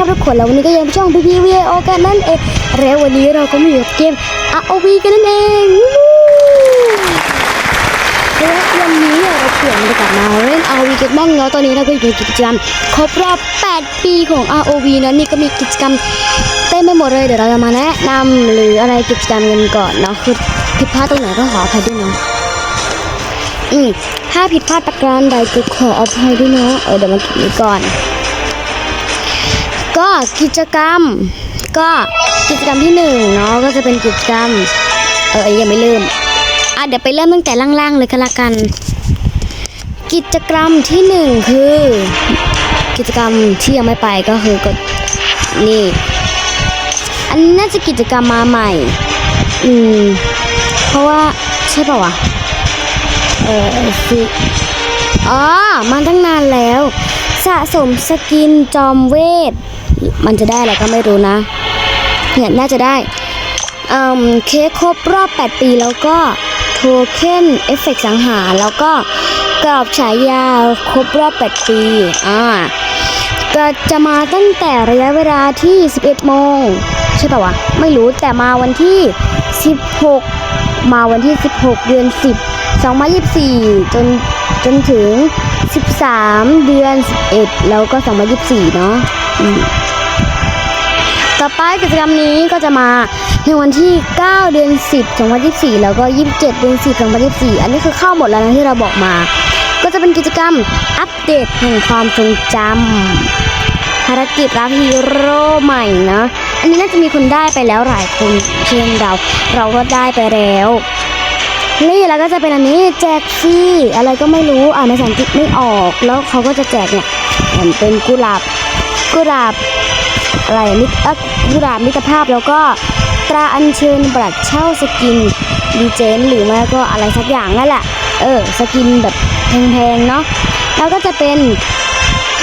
ครับทุกคนแล้ววันนี้ก็ยังเป็นช่อง PPVO กันนั่นเองแล้ววันนี้เราก็มาอยู่เกม ROV กันนั่นเองและวันนี้เราเปลี่ยนบรรยากาศมาเล่น ROV กันบ้างแล้วตอนนี้เราก็อยู่ในกิจกรรมครบรอบ 8 ปีของ ROV นะนี่ก็มีกิจกรรมเต็มไปหมดเลยเดี๋ยวเราจะมาแนะนำหรืออะไรกิจกรรมกันก่อนเนาะคือผิดพลาดตรงไหนก็ขออภัยด้วยเนาะอืมถ้าผิดพลาดประการใดก็ขออภัยด้วยเนาะเออเดี๋ยวมากินนี้ก่อน ก็กิจกรรม ก็กิจกรรมที่หนึ่งเนาะก็จะเป็นกิจกรรม เออยังไม่เริ่มอะเดี๋ยวไปเริ่มตั้งแต่ล่างๆเลยก็แล้วกัน กิจกรรมที่หนึ่งคือ กิจกรรมที่ยังไม่ไปก็คือกดนี่อันนี้น่าจะกิจกรรมมาใหม่ อืม เพราะว่าใช่ป่าวะ เออสิอ๋อ มาตั้งนานแล้ว สะสมสกินจอมเวท มันจะได้อะไรก็ไม่รู้นะ เนี่ยน่าจะได้เอืมเค้กครบรอบ 8 ปีแล้วก็โทเค็นเอฟเฟกต์สังหารแล้วก็กรอบฉายาครบรอบ 8 ปี อ่า ก็จะมาตั้งแต่ระยะเวลาที่ 11 โมง ใช่ป่าวะ ไม่รู้แต่มาวันที่ 16 มาวันที่ 16 เดือน 10 2024 จนจนถึง 13 เดือน 11 แล้วก็ 2024 เนาะ ต่อไปกิจกรรมนี้ก็จะมาในวันที่ 9 เดือน 10 2024 แล้วก็ 27 เดือน 10 2024 อันนี้คือเข้าหมดแล้วนะที่เราบอกมา ก็จะเป็นกิจกรรมอัปเดตแห่งความทรงจำภารกิจรับฮีโร่ใหม่นะ อันนี้น่าจะมีคนได้ไปแล้วหลายคนเช่นเรา เราก็ได้ไปแล้วนี่แล้วก็จะเป็นอันนี้แจกฟรีอะไรก็ไม่รู้อ่านภาษาอังกฤษไม่ออก แล้วเขาก็จะแจกเนี่ยเหมือนเป็นกุหลาบกุหลาบ อะไรมิตรเอ่อกุหลามิตรภาพแล้วก็ตราอัญเชิญบัตรเช่าสกินดีเจนหรือไม่ก็อะไรสักอย่างนั่นแหละ เออ สกินแบบแพงๆเนาะแล้วก็จะเป็น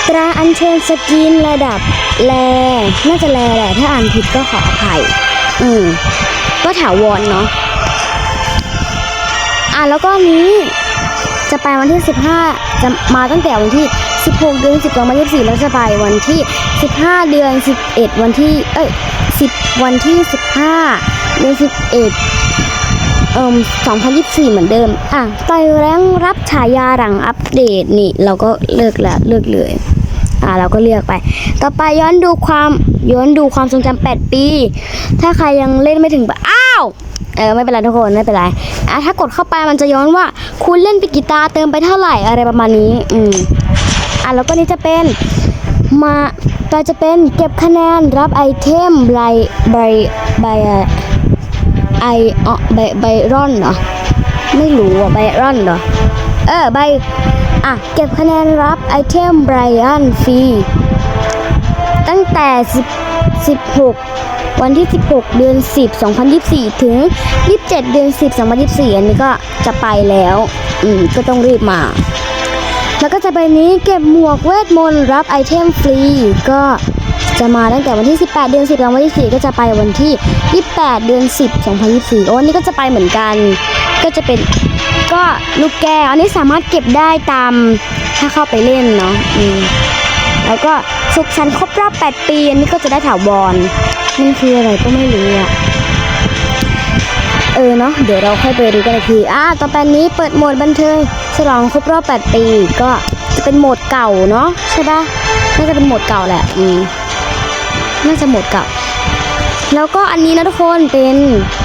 ตราอัญเชิญสกินระดับแลน่าจะแลแหละถ้าอ่านผิดก็ขออภัย อืมก็ถาวรเนาะอะแล้วก็นนี้จะไปวันที่ 15 จะมาตั้งแต่วันที่ 16 เดือน10 2024แล้วจะไปวันที่ 15 เดือน 11 วันที่ เอ้ย 10 วันที่ 15 เดือน 11 เอ่อ2024 เหมือนเดิม อะไปแรงรับฉายาหลังอัปเดตนี่ เราก็เลิกแล้วเลิกเลย อะเราก็เลือกไป ต่อไปย้อนดูความย้อนดูความทรงจำ8 ปี ถ้าใครยังเล่นไม่ถึงอ้าวเออไม่เป็นไรทุกคนไม่เป็นไรอะถ้ากดเข้าไปมันจะย้อนว่า คุณเล่นไปกี่ตาเติมไปเท่าไหร่อะไรประมาณนี้ อืม อะแล้วก็นี้จะเป็นมาเราจะเป็นเก็บคะแนนรับไอเทมใบใบใบไออ๋อใบใบรอนเหรอไม่รู้อะใบรอนเหรอเออใบอะเก็บคะแนนรับไอเทมไบรอันฟรีตั้งแต่10 16 วันที่ 16 เดือน 10 2024 ถึง 27 เดือน 10 2024 อันนี้ก็จะไปแล้ว อืม ก็ต้องรีบมา แล้วก็จะไปนี้เก็บหมวกเวทมนต์รับไอเทมฟรี ก็จะมาตั้งแต่วันที่ 18 เดือน 10 2024ก็จะไปวันที่ 28 เดือน 10 2024 โอ้อันนี้ก็จะไปเหมือนกัน ก็จะเป็นก็ลูกแก้วอันนี้สามารถเก็บได้ตามถ้าเข้าไปเล่นเนาะอืมแล้วก็สุขสันต์ครบรอบ 8 ปี อันนี้ก็จะได้ถาวรนี่คืออะไรก็ไม่รู้อะ เออเนาะเดี๋ยวเราค่อยไปดูกันอีกทีอ่าต่อไปนี้เปิดโหมดบันเทิงฉลองครบรอบ 8 ปีก็จะเป็นโหมดเก่าเนาะใช่ปะน่าจะเป็นโหมดเก่าแหละอืมน่าจะโหมดเก่า แล้วก็อันนี้นะทุกคนเป็น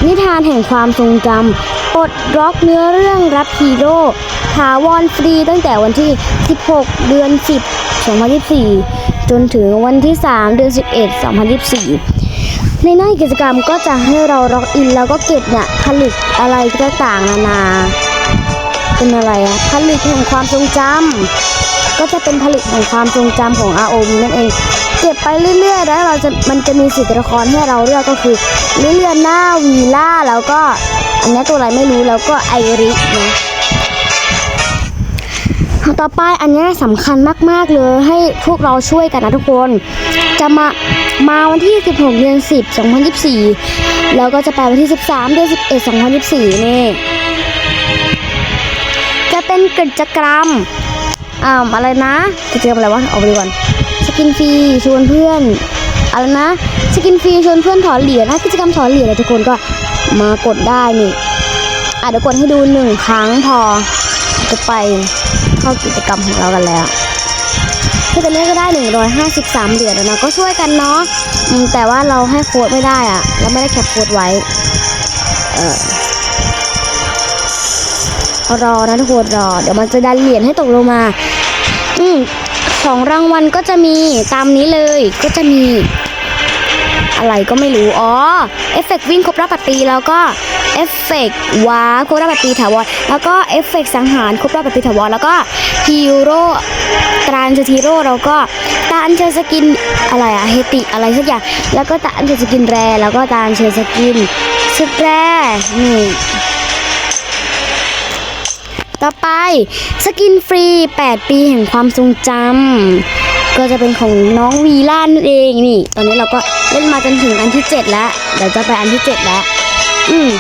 นิทานแห่งความทรงจำปลดล็อกเนื้อเรื่องรับฮีโร่ถาวรฟรีตั้งแต่วันที่ 16 เดือน 10 2024 จนถึงวันที่ 3 เดือน 11 2024 ในหน้ากิจกรรมก็จะให้เราล็อกอินแล้วก็เก็บเนี่ยผลึกอะไรต่างๆนานา เป็นอะไรอะผลึกแห่งความทรงจำก็จะเป็นผลึกแห่งความทรงจำของ ROV นั่นเอง เก็บไปเรื่อยๆ แล้วเราจะมันจะมีสิทธิละครให้เราเลือกก็คือลิเลียนาวีล่าแล้วก็อันนี้ตัวอะไรไม่รู้แล้วก็ไอริสนะต่อไปอันนี้สำคัญมากๆเลยให้พวกเราช่วยกันนะทุกคน จะมามาวันที่ 16 เดือน 10 2024 แล้วก็จะไปวันที่ 13 เดือน 11 2024 นี่ จะเป็นกิจกรรมอ่าอะไรนะกิจกรรมอะไรวะ เอาไปดูก่อนสกินฟรีชวนเพื่อนอะไรนะสกินฟรีชวนเพื่อนถอนเหรียญนะกิจกรรมถอนเหรียญนะทุกคนก็มากดได้นี่อะเดี๋ยวกดให้ดูหนึ่งครั้งพอจะไปเข้ากิจกรรมของเรากันแล้ว พื่อนนี้ก็ได้ 153 เหรียญแล้วนะก็ช่วยกันเนาะแต่ว่าเราให้โค้ดไม่ได้อะเราไม่ได้แคปโค้ดไว้ เออรอนะทุกคนรอ เดี๋ยวมันจะดันเหรียญให้ตกลงมา อืมของรางวัลก็จะมีตามนี้เลยก็จะมี อะไรก็ไม่รู้ อ๋อ เอฟเฟกต์วิ่งครบรอบ8ปีแล้วก็ เอฟเฟกต์ว้าร์ปครบรอบปีถาวร แล้วก็เอฟเฟกต์สังหารครบรอบ8ปีถาวร แล้วก็ฮีโร่ตรานเจอฮีโร่แล้วก็ตาอันเชอสกินอะไรอะเฮติอะไรสักอย่าง แล้วก็ตาอันเชอสกินแร แล้วก็ตาอันเชอสกินสุดแรนี่ต่อไปสกินฟรี 8 ปีแห่งความทรงจำ ก็จะเป็นของน้องวีล่านั่นเองนี่ ตอนนี้เราก็เล่นมาจนถึงอันที่ 7 แล้ว เดี๋ยวจะไปอันที่ 7 แล้ว อืม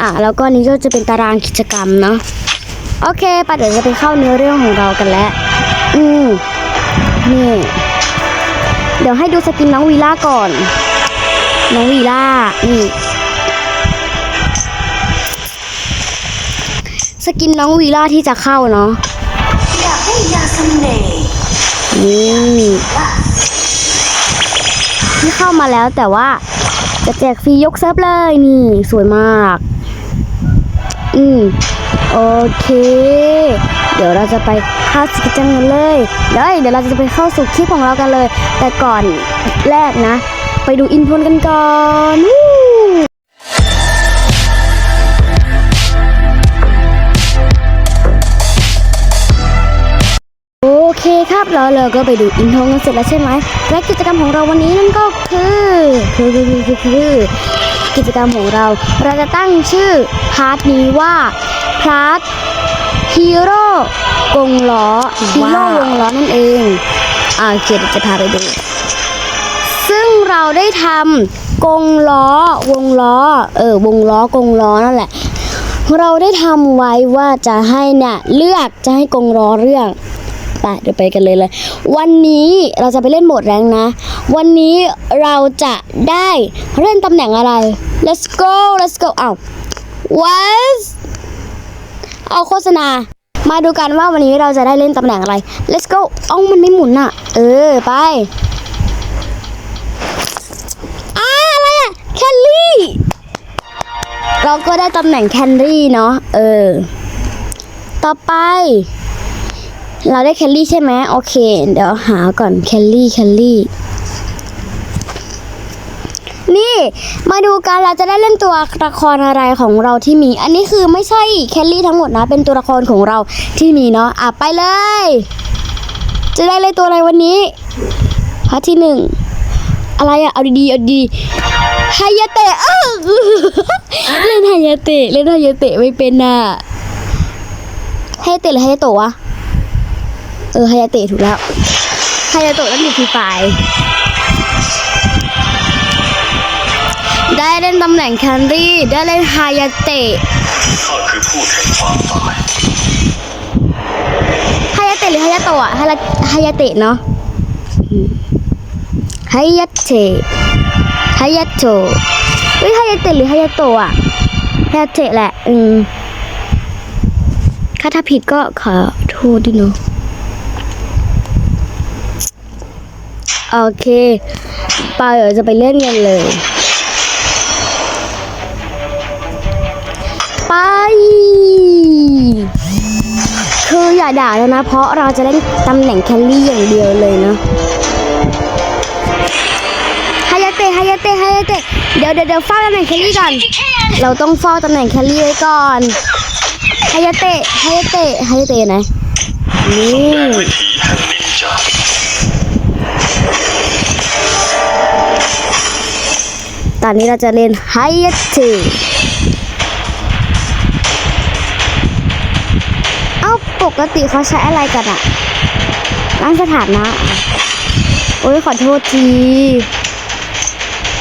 อะแล้วก็นี้ก็จะเป็นตารางกิจกรรมเนาะโอเคปะเดี๋ยวจะไปเข้าเนื้อเรื่องของเรากันแล้ว อืมนี่ เดี๋ยวให้ดูสกินน้องวีล่าก่อน น้องวีล่านี่สกินน้องวีล่าที่จะเข้าเนาะอยากให้ยาเสน่ห์ นี่ที่เข้ามาแล้วแต่ว่าจะแจกฟรียกเซิร์ฟเลยนี่ สวยมาก อืมโอเค เดี๋ยวเราจะไปเข้ากิจกรรมกันเลยเดี๋ยวเดี๋ยวเราจะไปเข้าสู่คลิปของเรากันเลย แต่ก่อนแรกนะ ไปดูอินโทรกันก่อน คครับแล้วเราก็ไปดูอินโทรกันเสร็จแล้วใช่ไหมและกิจกรรมของเราวันนี้นั่นก็คือคือคือคือคือคือกิจกรรมของเรา เราจะตั้งชื่อพาร์ทนี้ว่าพาร์ทฮีโร่กงล้อฮีโร่วงล้อนั่นเองอ่าโอเคเดี๋ยวจะพาไปดู ซึ่งเราได้ทำกงล้อวงล้อ เออวงล้อกงล้อนั่นแหละ เราได้ทำไว้ว่าจะให้เนี่ยเลือกจะให้กงล้อเรื่อง ไปเดี๋ยวไปกันเลยเลย วันนี้เราจะไปเล่นโหมดแรงนะ วันนี้เราจะได้เล่นตำแหน่งอะไร let's go let's go เอา what เอาโฆษณา มาดูกันว่าวันนี้เราจะได้เล่นตำแหน่งอะไร let's go อ้ามันไม่หมุนอะเออ ไปอ่าอะไรอะแคลรี่เราก็ได้ตำแหน่งแคนรี่เนาะเออ ต่อไป เราได้แคลรี่ใช่ไหมโอเค เดี๋ยวหาก่อนแคลรี่แคลรี่ นี่มาดูกันเราจะได้เล่นตัวละครอะไรของเราที่มี อันนี้คือไม่ใช่แคลรี่ทั้งหมดนะ เป็นตัวละครของเราที่มีเนาะอะไปเลย จะได้เล่นตัวอะไรวันนี้พาร์ทที่หนึ่งอะไรอะเอาดีๆเอาดีๆไฮยาเตะเออเล่นไฮยาเตะเล่นไฮยาเตะไม่เป็นน่ะไฮยาเตะหรือไฮยาโตะวะ เออไฮยาเตะถูกแล้วไฮยาโตะนั่นอยู่ที่ฝ่ายได้เล่นตำแหน่งแคนดี้ได้เล่นไฮยาเตะข้าคือผู้แทนความตายไฮยาเตะหรือไฮยาโตะอะไฮยาไฮยาเตะเนาะอืมไฮยาเตะไฮยาโตะเฮ้ยไฮยาเตะหรือไฮยาโตะอะไฮยาเตะแหละอืมถ้าถ้าผิดก็ขอโทษด้วยเนาะ โอเคไปเดี๋ยวจะไปเล่นกันเลย ไป คืออย่าด่าแล้วนะ เพราะเราจะเล่นตำแหน่งแคลรี่อย่างเดียวเลยเนาะฮายาเตะฮายาเตะฮายาเตะเดี๋ยวเดี๋ยวเดี๋ยวเฝ้าตำแหน่งแคลรี่ก่อน เราต้องเฝ้าตำแหน่งแคลรี่ไว้ก่อนฮายาเตะฮายาเตะฮายาเตะไหนนี่ ตอนนี้เราจะเล่นไฮยาเตะเอ้าปกติเขาใช้อะไรกันอะร้านสถานะ โอ้ยขอโทษที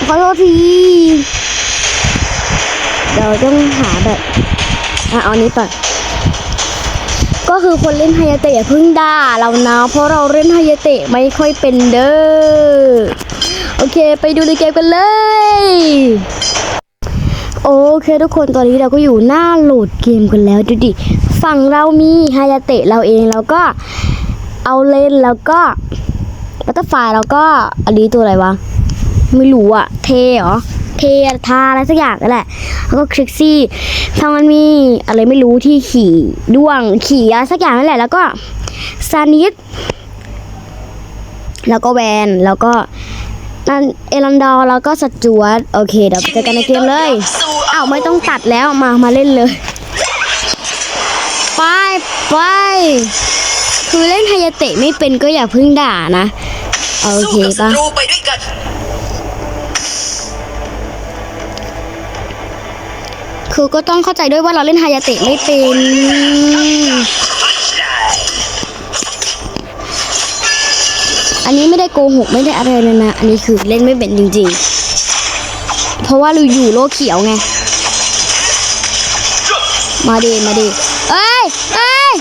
ขอโทษทีเดี๋ยวต้องหาแบบอะเอาอันนี้ก่อนก็คือคนเล่นไฮยาเตะอย่าเพิ่งด่าเรานะเพราะเราเล่นไฮยาเตะไม่ค่อยเป็นเด้อ โอเค ไปดูในเกมกันเลย โอเคทุกคนตอนนี้เราก็อยู่หน้าโหลดเกมกันแล้วดูดิฝั่งเรามีฮายาเตะเราเองแล้วก็เอาเลนแล้วก็บัตเตอร์ไฟแล้วก็อันนี้ตัวอะไรวะ ไม่รู้อะเทเหรอเททาอะไรสักอย่างนั่นแหละ แล้วก็คลิกซี่ทางมันมีอะไรไม่รู้ที่ขี่ด้วงขี่อะไรสักอย่างนั่นแหละ แล้วก็ซานิสแล้วก็แวนแล้วก็ นั่นเอรันดอร์แล้วก็สจวตโอเคเดี๋ยวไปเจอกันในเกมเลยอ้าวไม่ต้องตัดแล้วมามาเล่นเลย ไปไปคือเล่นไฮยาเตะไม่เป็นก็อย่าเพิ่งด่านะโอเคสู้กับศัปะตรูไปด้วยกันคือก็ต้องเข้าใจด้วยว่าเราเล่นฮายาเตะไม่เป็น อันนี้ไม่ได้โกหกไม่ได้อะไรเลยนะ อันนี้คือเล่นไม่เป็นจริง ๆ เพราะว่าเราอยู่โลกเขียวไง มาดีมาดีเอ้ยเอ้ย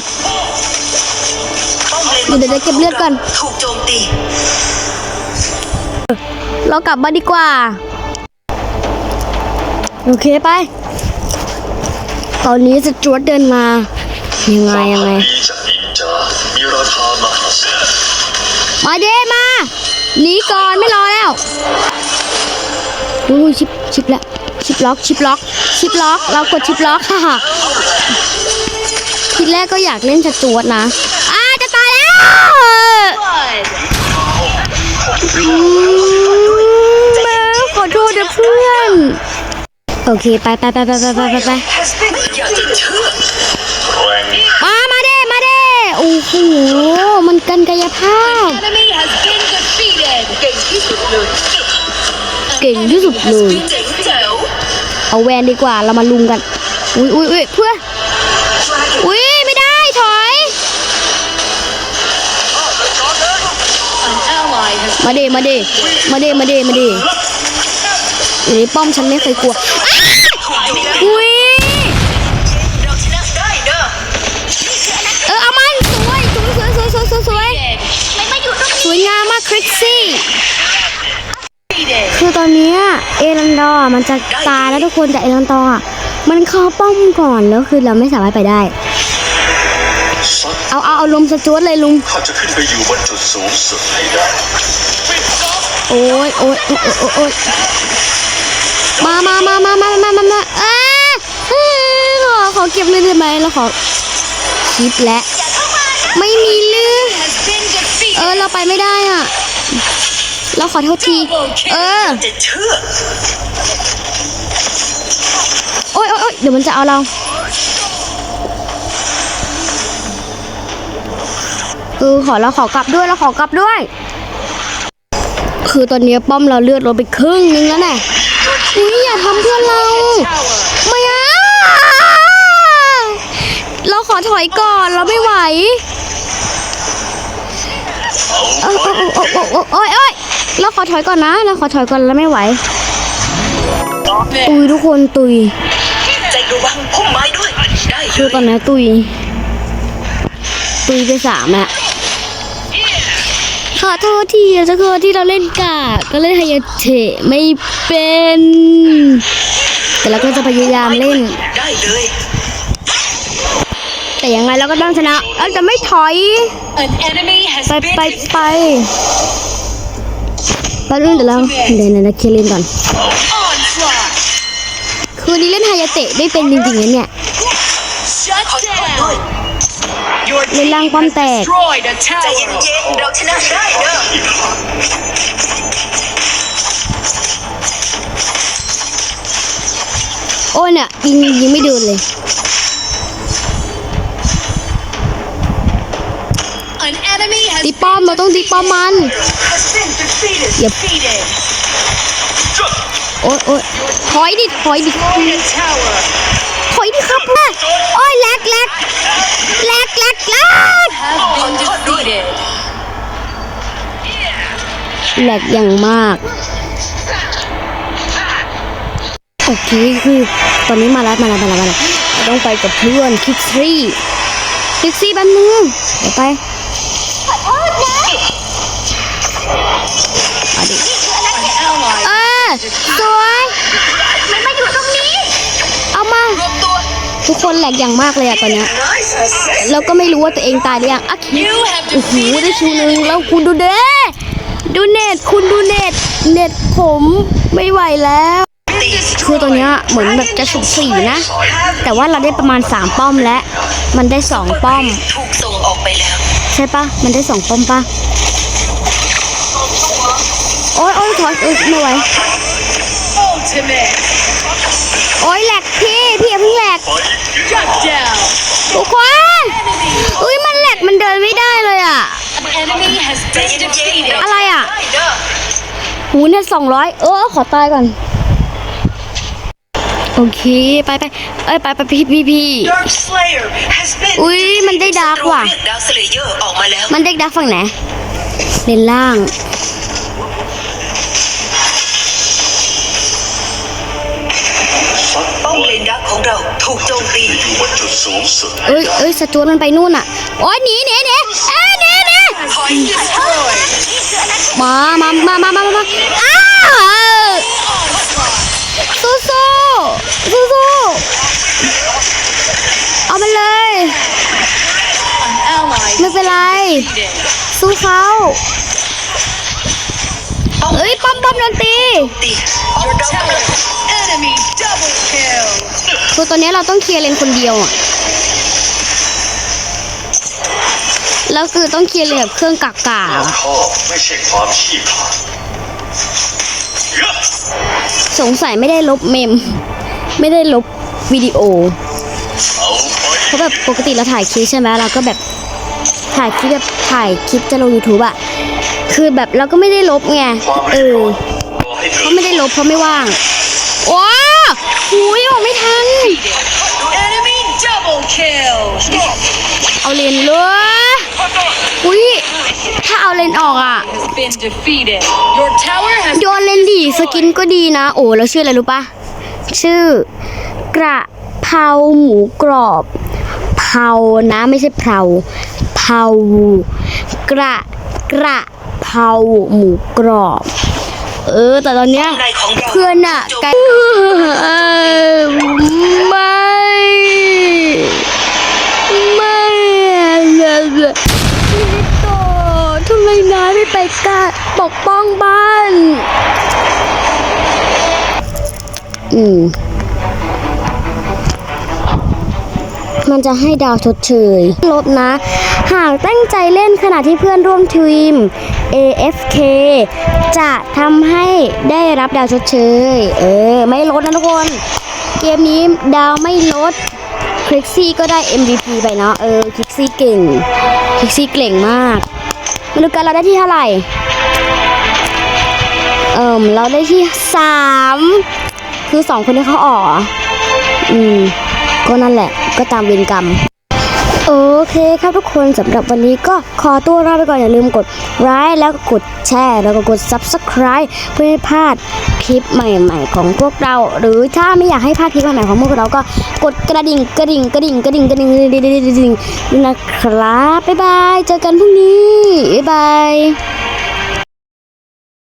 ป้อมเลนเดี๋ยวเดี๋ยวเก็บเลือดก่อน ถูกโจมตี เรากลับมาดีกว่า โอเคไป ตอนนี้จะจวดเดินมา ยังไงยังไงนี้จากนินจามีราคามหาศาลมาเดมาหนี ก่อนไม่รอแล้วดูชิปชิปแล้วชิปล็อกชิปล็อกชิปล็อก เรากดชิปล็อกค่ะทีแรกก็อยากเล่นจะจวดนะอ้าจะตายแล้วอืมแม่ขอโทษนะเพื่อนโอเคไปไปไปไปไปไปไปไปมามาเด้มาเด้โอ้โหมันกันกายภาพ enemy has been defeated เก่งที่สุด เลยเก่งที่สุดเลย เอาแวนดีกว่าเรามาลุมกัน อุ้ยอุ้ยอุ้ยเพื่ออุ้ยไม่ได้ถอย มาเดมาเดมาเดมาเดมาเดอยู่ป้อมฉันไม่เคยกลัวอุ้ย เราชนะได้เนอะ เออเอามันสวยสวยสวยสวยสวยสวยสวยงามมากคริกซี่ คือตอน เอรันดอมันจะตายแล้วทุกคนแต่เอรันดอมันเข้าป้อมก่อนแล้วคือเราไม่สามารถไปได้ เอาเอาเอาลุมสจวตเลยลุงข้าจะขึ้นไปอยู่บนจุดสูงสุดให้ได้โอ้ยโอ้ยโอ้ยโอ้ยมามามามามามามามาอ้าเฮ้ยขอขอเก็บเลยได้ไหมแล้วขอคิดและ ไม่มีเลือดเออเราไปไม่ได้อะ เราขอโทษที เออ จะเชื่อโอ้ยโอ้ยโอ้ยเดี๋ยวมันจะเอาเรา คือขอเราขอกลับด้วยเราขอกลับด้วย คือตอนนี้ป้อมเราเลือดลดไปครึ่งนึงแล้วแน่อุ้ยอย่าทำเพื่อนเรา ไม่อะเราขอถอยก่อนเราไม่ไหว โอ้โอ้โอ้โอ้โอ้โอ้ยโอ้ย เราขอถอยก่อนนะเราขอถอยก่อนเราไม่ไหว ตุยทุกคนตุยใจดูบังพุ่มไม้ด้วย ได้คือตอนนี้ตุย ตุยไปสามแล้วขอโทษทีจะโทษที่เราเล่นกากก็เล่นฮายาเทะไม่เป็น แต่เราก็จะพยายามเล่น ได้เลย แต่ยังไงเราก็ต้องชนะเราจะไม่ถอย An enemy has ไป been ไปไป ปเรื่องเดี๋ยวเราเดี๋ยวนะเคลียนก่อนคือนี้เล่นฮายาเตะไม่เป็นจริงๆนะเนี่ยเล่นล่างป้อมแตกใจเย็นๆเราชนะได้เนอโอ้ยเนี่ยยิงยิงไม่โดนเลย เราต้องตีป้อมมัน has been defeated Yep. defeated โอ้ยโอ้ยถอยดิถอยดิ destroyed a tower ถอยดิครับนะโอ้ยแลกแลกแลกแลกแลก have been defeated แลกอย่างมากโอเคคือตอนนี้มาแล้วมาแล้วมาแล้วมาแล้วเราต้องไปกับเพื่อนคิกซี่คิกซี่แป๊บนึงเดี๋ยวไป อดิเออสวยมันมาอยู่ตรงนี้ เอามา ทุกคนแหลกอย่างมากเลยอะตอนเนี้ยแล้วก็ไม่รู้ว่าตัวเองตายหรือยังอะคิวโอ้โหได้ชูนึงแล้วคุณดูเด้ดูเน็ตคุณดูเน็ตเน็ตผมไม่ไหวแล้วคือตัวเนี้ยเหมือนแบบจะสุกสี่นะ แต่ว่าเราได้ประมาณ 3 ป้อมแล้ว มันได้ 2 ป้อม ใช่ปะมันได้ 2 ป้อมปะ โอ๊ยโอ๊ยถอยเอ้ยไม่ไหว Ultimate. โอ๊ยแหลกพี่พี่อย่าเพิ่งแหลก Shut down. ทุกคนอุ้ยมันแหลกมันเดินไม่ได้เลยอะ An enemy has been defeated. อะไรอะหูเนี่ยสองร้อยเออขอตายก่อนโอเค ไปไปเอ้ยไปไปพี่พี่พี่ Dark Slayer has been อุ้ยมันได้ดาร์กว่ะเรียกดาวสเลเยอร์ออกมาแล้วมันเด็กดักฝั่งไหนเลนล่าง มเลนดักของเราถูกโจมตีอยู่บนจุดสูงสุดเอ้ยเอ้ยสจวตมันไปนู่นอะ โอ้ยหนีหนีหนีเอ้ยหนีหนี Point destroyed. มามามามามามาอ้าวสู้สู้สู้สู้เอาไปเลย An ally ไม่เป็นไร defeated. สู้เขาเอ้ย ป้อมป้อมโดนตี Your tower. Enemy double kill. คือตอนนี้เราต้องเคลียร์เลนคนเดียวอะแล้วคือต้องเคลียร์เลนแบบเครื่องกากาแล้วข้อไม่ใช่ความขี้ขลาดเยอะสงสัยไม่ได้ลบเมม ไม่ได้ลบวิดีโอ เอาไปเพราะแบบปกติเราถ่ายคลิปใช่ไหมเราก็แบบถ่ายคลิปแบบถ่ายคลิปจะลง YouTube อะ คือแบบเราก็ไม่ได้ลบไงความเอเร็วอรอให้เธเพอราะไม่ได้ลบเพราะไม่ว่าง โอ้หูยออกไม่ทัน Enemy double kill. เอาเลนเลยอุ้ย ถ้าเอาเลนออกอะ Has been defeated. Your tower has โยนเลนดีสกินก็ดีนะ โอ้แล้วชื่ออะไรรู้ปะ ชื่อกระเพราหมูกรอบเผานะไม่ใช่เพราเผากระกระ เพราหมูกรอบ เออ แต่ตอนเนี้ยเพื่อนอะไกลไม่ ไม่อะพี่ลิโตทำไมนายไม่ไปกล้าปกป้องบ้าน อืมมันจะให้ดาวชดเชยลดนะ หากตั้งใจเล่นขณะที่เพื่อนร่วมทีม AFK จะทำให้ได้รับดาวชดเชย เออ ไม่ลดนะทุกคน เกมนี้ดาวไม่ลดคลิกซี่ก็ได้ MVP ไปเนาะ เออคลิกซี่เก่งคลิกซี่เก่งมากมาดูกันเราได้ที่เท่าไหร่ เอิมเราได้ที่สามคือสองคนที่เขาออกเหรออืม ก็นั่นแหละ ก็ตามเวรกรรม โอเคครับทุกคนสำหรับวันนี้ก็ขอตัวลาไปก่อนอย่าลืมกดไลค์แล้วก็กดแชร์แล้วก็กด Subscribe เพื่อไม่พลาดคลิปใหม่ ๆ ของพวกเรา หรือถ้าไม่อยากให้พลาดคลิปใหม่ๆของพวกเราก็กดกระดิ่งกระดิ่งกระดิ่งกระดิ่งกระดิ่งกระดิ่งนะครับบ๊ายบายเจอกันพรุ่งนี้บ๊ายบาย